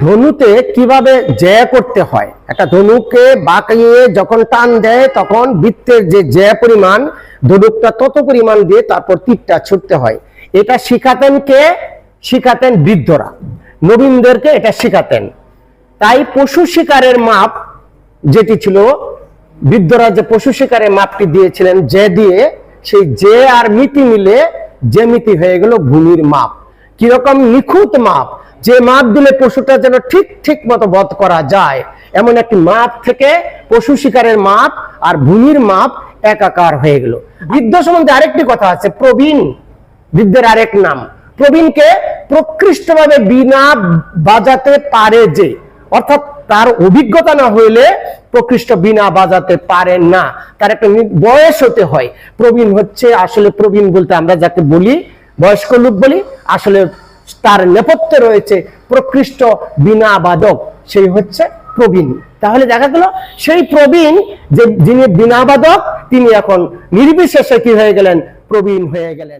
ধনুতে কীভাবে জ্যা করতে হয়? একটা ধনুকে বাঁকিয়ে যখন টান দেয়, তখন বৃত্তের যে জ্যা পরিমাণ, ধনুকটা তত পরিমাণ দিয়ে তারপর তীরটা ছুটতে হয়। এটা শিখাতেন কে? শিখাতেন বৃদ্ধরা। নবীনদেরকে এটা শিখাতেন। তাই পশু শিকারের মাপ যেটি ছিল, বৃদ্ধরা যে পশু শিকারের মাপটি দিয়েছিলেন, যে দিয়ে সেই যে আর মিতি মিলে যে মিতি হয়ে গেল ভূমির মাপ। কীরকম নিখুঁত মাপ? যে মাপ দিলে পশুটা যেন ঠিক ঠিক মতো বধ করা যায়। এমন একটি মাপ থেকে পশু শিকারের মাপ আর ভূমির মাপ একাকার হয়ে গেল। বৃদ্ধ সম্বন্ধে আরেকটি কথা আছে, প্রবীণ। বৃদ্ধের আরেক নাম। প্রবীণকে প্রকৃষ্টভাবে বিনা বাজাতে পারে যে, অর্থাৎ তার অভিজ্ঞতা না হইলে প্রকৃষ্ট বিনা বাজাতে পারে না। তার একটা বয়স হতে হয়। প্রবীণ হচ্ছে, আসলে প্রবীণ বলতে আমরা যাকে বলি বয়স্ক লোক বলি, আসলে তার নেপথ্যে রয়েছে প্রকৃষ্ট বিনা বাদক সেই হচ্ছে প্রবীণ। তাহলে দেখা গেল, সেই প্রবীণ যে, যিনি বিনা বাদক তিনি এখন নির্বিশেষে কি হয়ে গেলেন? প্রবীণ হয়ে গেলেন।